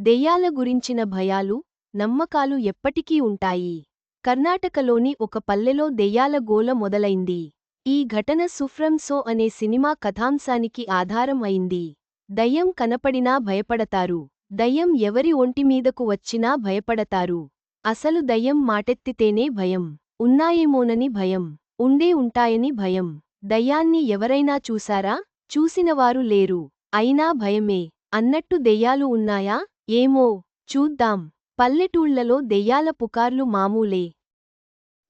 దెయ్యాల గురించిన భయాలు నమ్మకాలు ఎప్పటికీ ఉంటాయి. కర్ణాటకలోని ఒక పల్లెలో దెయ్యాల గోల మొదలైంది. ఈ ఘటన సుఫ్రంసో అనే సినిమా కథాంశానికి ఆధారం అయింది. దయ్యం కనపడినా భయపడతారు. దయ్యం ఎవరి ఒంటిమీదకు వచ్చినా భయపడతారు. అసలు దయ్యం మాటెత్తితేనే భయం. ఉన్నాయేమోనని భయం. ఉండే ఉంటాయని భయం. దయ్యాన్ని ఎవరైనా చూశారా? చూసినవారు లేరు. అయినా భయమే. అన్నట్టు దెయ్యాలు ఉన్నాయా? ఏమో చూద్దాం. పల్లెటూళ్ళలో దెయ్యాల పుకార్లు మామూలే.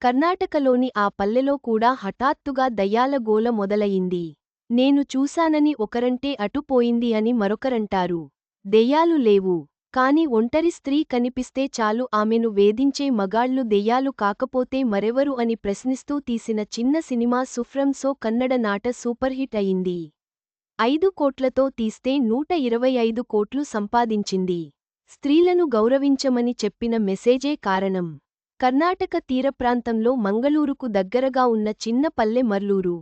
కర్ణాటకలోని ఆ పల్లెలో కూడా హఠాత్తుగా దయ్యాల గోల మొదలయింది నేను చూశానని ఒకరంటే అటుపోయింది అని మరొకరంటారు. దెయ్యాలు లేవు. కాని ఒంటరి స్త్రీ కనిపిస్తే చాలు ఆమెను వేధించే మగాళ్ళు దెయ్యాలు కాకపోతే మరెవరు అని ప్రశ్నిస్తూ తీసిన చిన్న సినిమా సుఫ్రంసో కన్నడ నాట సూపర్హిట్ అయింది. ఐదు కోట్లతో తీస్తే నూట ఇరవై ఐదు కోట్లు సంపాదించింది. స్త్రీలను గౌరవించమని చెప్పిన మెసేజే కారణం. కర్ణాటక తీరప్రాంతంలో మంగళూరుకు దగ్గరగా ఉన్న చిన్న పల్లె మర్లూరు.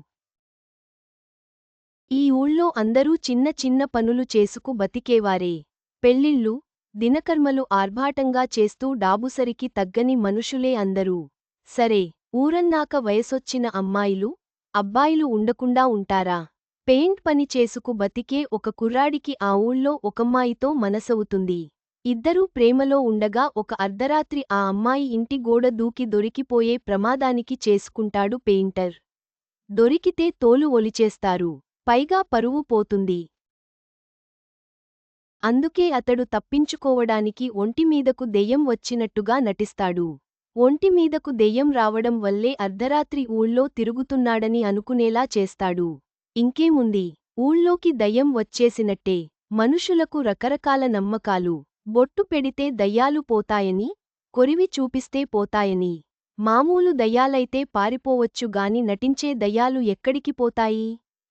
ఈ ఊళ్ళో అందరూ చిన్న చిన్న పనులు చేసుకు బతికేవారే. పెళ్ళిళ్ళు దినకర్మలు ఆర్భాటంగా చేస్తూ డాబుసరికి తగ్గని మనుషులే అందరూ. సరే ఊరన్నాక వయసొచ్చిన అమ్మాయిలు అబ్బాయిలు ఉండకుండా ఉంటారా? పెయింట్ పని చేసుకు బతికే ఒక కుర్రాడికి ఆ ఊళ్ళో ఒకమ్మాయితో మనసవుతుంది. ఇద్దరూ ప్రేమలో ఉండగా ఒక అర్ధరాత్రి ఆ అమ్మాయి ఇంటి గోడ దూకి దొరికిపోయే ప్రమాదానికి చేసుకుంటాడు పెయింటర్. దొరికితే తోలు ఒలిచేస్తారు. పైగా పరువు పోతుంది. అందుకే అతడు తప్పించుకోవడానికి ఒంటిమీదకు దెయ్యం వచ్చినట్టుగా నటిస్తాడు. ఒంటిమీదకు దెయ్యం రావడం వల్లే అర్ధరాత్రి ఊళ్ళో తిరుగుతున్నాడని అనుకునేలా చేస్తాడు. ఇంకేముంది? ఊళ్ళోకి దయ్యం వచ్చేసినట్టే. మనుషులకు రకరకాల నమ్మకాలు. బొట్టు పెడితే దయ్యాలు పోతాయని కొరివి చూపిస్తే పోతాయని. మామూలు దయ్యాలైతే పారిపోవచ్చు గాని నటించే దయ్యాలు ఎక్కడికి పోతాయి?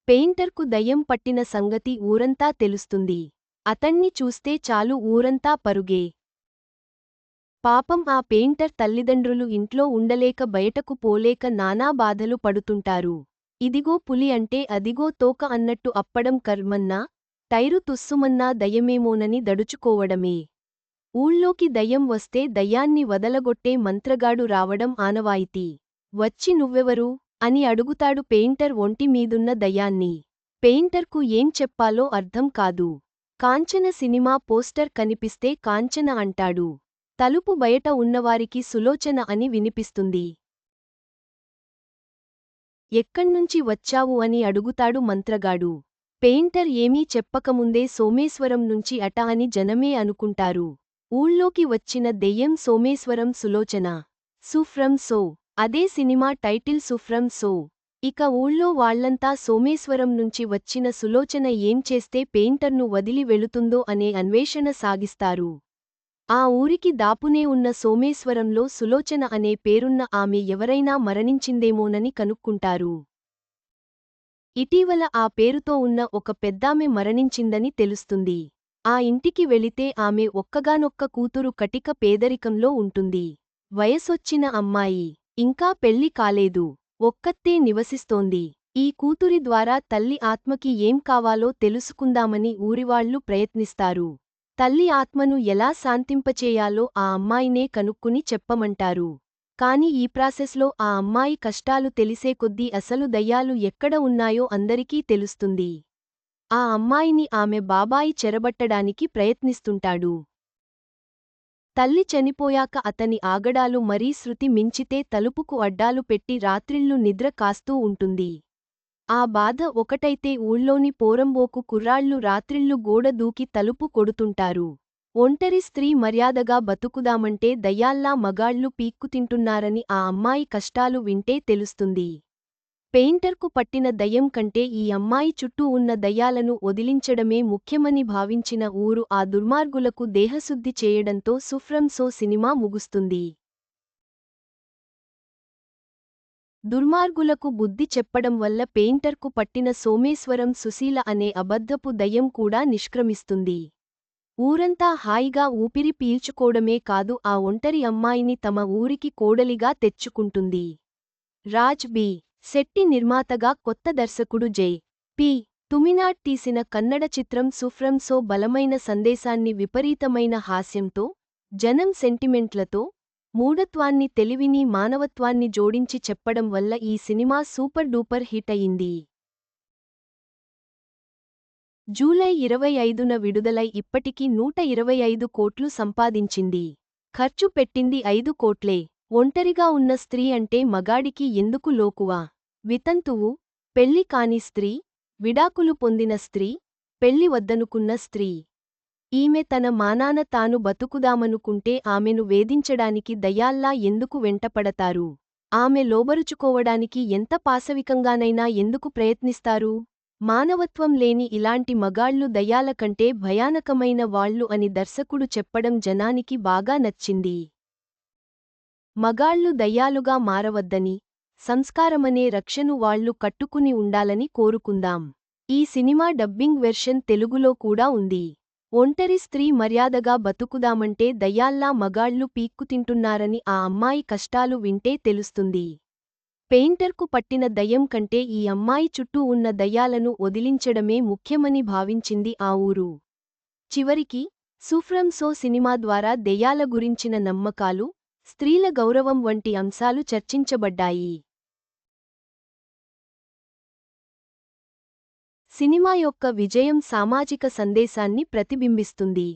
పెయింటర్కు దయ్యం పట్టిన సంగతి ఊరంతా తెలుస్తుంది. అతన్ని చూస్తే చాలు ఊరంతా పరుగే. పాపం ఆ పెయింటర్ తల్లిదండ్రులు ఇంట్లో ఉండలేక బయటకు పోలేక నానా బాధలు పడుతుంటారు. ఇదిగో పులి అంటే అదిగో తోక అన్నట్టు అప్పడం కర్మన్నా టైరు తుస్సుమన్నా దయ్యమేమోనని దడుచుకోవడమే. ఊళ్ళోకి దయ్యం వస్తే దయ్యాన్ని వదలగొట్టే మంత్రగాడు రావడం ఆనవాయితీ. వచ్చి నువ్వెవరు? అని అడుగుతాడు పెయింటర్ ఒంటి మీదున్న దయ్యాన్ని. పెయింటర్కు ఏం చెప్పాలో అర్థం కాదు. కాంచన సినిమా పోస్టర్ కనిపిస్తే కాంచన అంటాడు. తలుపు బయట ఉన్నవారికి సులోచన అని వినిపిస్తుంది. ఎక్కణ్నుంచి వచ్చావు అని అడుగుతాడు మంత్రగాడు. పెయింటర్ ఏమీ చెప్పకముందే సోమేశ్వరం నుంచి అట అని జనమే అనుకుంటారు. ఊళ్ళోకి వచ్చిన దెయ్యం Someshwaram Sulochana. Su from so. అదే cinema title su from so. ఇక ఊళ్ళో వాళ్ళంతా సోమేశ్వరం నుంచి వచ్చిన సులోచన ఏం చేస్తే పెయింటర్ను వదిలి వెళుతుందో అనే అన్వేషణ సాగిస్తారు. ఆ ఊరికి దాపునే ఉన్న సోమేశ్వరంలో సులోచన అనే పేరున్న ఆమె ఎవరైనా మరణించిందేమోనని కనుక్కుంటారు. ఇటీవల ఆ పేరుతో ఉన్న ఒక పెద్దామె మరణించిందని తెలుస్తుంది. ఆ ఇంటికి వెళితే ఆమె ఒక్కగానొక్క కూతురు కటిక పేదరికంలో ఉంటుంది. వయసొచ్చిన అమ్మాయి. ఇంకా పెళ్ళి కాలేదు. ఒక్కత్తే నివసిస్తోంది. ఈ కూతురి ద్వారా తల్లి ఆత్మకి ఏం కావాలో తెలుసుకుందామని ఊరివాళ్ళు ప్రయత్నిస్తారు. తల్లి ఆత్మను ఎలా శాంతింపచేయాలో ఆ అమ్మాయినే కనుక్కుని చెప్పమంటారు. కాని ఈ ప్రాసెస్లో ఆ అమ్మాయి కష్టాలు తెలిసే కొద్దీ అసలు దయ్యాలు ఎక్కడ ఉన్నాయో అందరికీ తెలుస్తుంది. ఆ అమ్మాయిని ఆమె బాబాయి చెరబట్టడానికి ప్రయత్నిస్తుంటాడు. తల్లి చనిపోయాక అతని ఆగడాలు మరీ శృతి మించితే తలుపుకు అడ్డాలు పెట్టి రాత్రిళ్ళు నిద్ర కాస్తూ ఉంటుంది. ఆ బాధ ఒకటైతే ఊళ్ళోని పోరంబోకు కుర్రాళ్ళు రాత్రిళ్ళు గోడ దూకి తలుపు కొడుతుంటారు. ఒంటరి స్త్రీ మర్యాదగా బతుకుదామంటే దయ్యాల్లా మగాళ్ళు పీక్కుతింటున్నారని ఆ అమ్మాయి కష్టాలు వింటే తెలుస్తుంది. పెయింటర్కు పట్టిన దయ్యం కంటే ఈ అమ్మాయి చుట్టూ ఉన్న దయ్యాలను వదిలించడమే ముఖ్యమని భావించిన ఊరు ఆ దుర్మార్గులకు దేహశుద్ధి చేయడంతో సుఫ్రంసో సినిమా ముగుస్తుంది. దుర్మార్గులకు బుద్ధి చెప్పడం వల్ల పెయింటర్కు పట్టిన సోమేశ్వరం సుశీల అనే అబద్ధపు దయ్యం కూడా నిష్క్రమిస్తుంది. ఊరంతా హాయిగా ఊపిరి పీల్చుకోవడమే కాదు ఆ ఒంటరి అమ్మాయిని తమ ఊరికి కోడలిగా తెచ్చుకుంటుంది. రాజ్ బి. శెట్టి నిర్మాతగా కొత్త దర్శకుడు జై. పి. తుమినాట్ తీసిన కన్నడ చిత్రం సుఫ్రంసో బలమైన సందేశాన్ని విపరీతమైన హాస్యంతో జనం సెంటిమెంట్లతో మూఢత్వాన్ని తెలివిని మానవత్వాన్ని జోడించి చెప్పడం వల్ల ఈ సినిమా సూపర్ డూపర్ హిట్ అయింది. జూలై ఇరవై ఐదున విడుదలై ఇప్పటికీ నూట ఇరవై ఐదు కోట్లు సంపాదించింది. ఖర్చు పెట్టింది ఐదు కోట్లే. ఒంటరిగా ఉన్న స్త్రీ అంటే మగాడికి ఎందుకు లోకువా? వితంతువు పెళ్ళి కాని స్త్రీ విడాకులు పొందిన స్త్రీ పెళ్ళి వద్దనుకున్న స్త్రీ. ఈమె తన మానాన తాను బతుకుదామనుకుంటే ఆమెను వేధించడానికి దయాల్లా ఎందుకు వెంటపడతారు? ఆమె లోబరుచుకోవడానికి ఎంత పాశవికంగానైనా ఎందుకు ప్రయత్నిస్తారు? మానవత్వం లేని ఇలాంటి మగాళ్ళు దయాల కంటే భయానకమైన వాళ్ళు అని దర్శకుడు చెప్పడం జనానికి బాగా నచ్చింది. మగాళ్ళు దయ్యాలుగా మారవద్దని సంస్కారమనే రక్షను వాళ్ళు కట్టుకుని ఉండాలని కోరుకుందాం. ఈ సినిమా డబ్బింగ్ వెర్షన్ తెలుగులో కూడా ఉంది. ఒంటరి స్త్రీ మర్యాదగా బతుకుదామంటే దయ్యాల్లా మగాళ్ళు పీక్కుతింటున్నారని ఆ అమ్మాయి కష్టాలు వింటే తెలుస్తుంది. పెయింటర్కు పట్టిన దయ్యం కంటే ఈ అమ్మాయి చుట్టూ ఉన్న దయ్యాలను వదిలించడమే ముఖ్యమని భావించింది ఆ ఊరు. చివరికి సుఫ్రంసో సినిమా ద్వారా దెయ్యాల గురించిన నమ్మకాలు స్త్రీల గౌరవం వంటి అంశాలు చర్చించబడ్డాయి. సినిమా యొక్క విజయం సామాజిక సందేశాన్ని ప్రతిబింబిస్తుంది.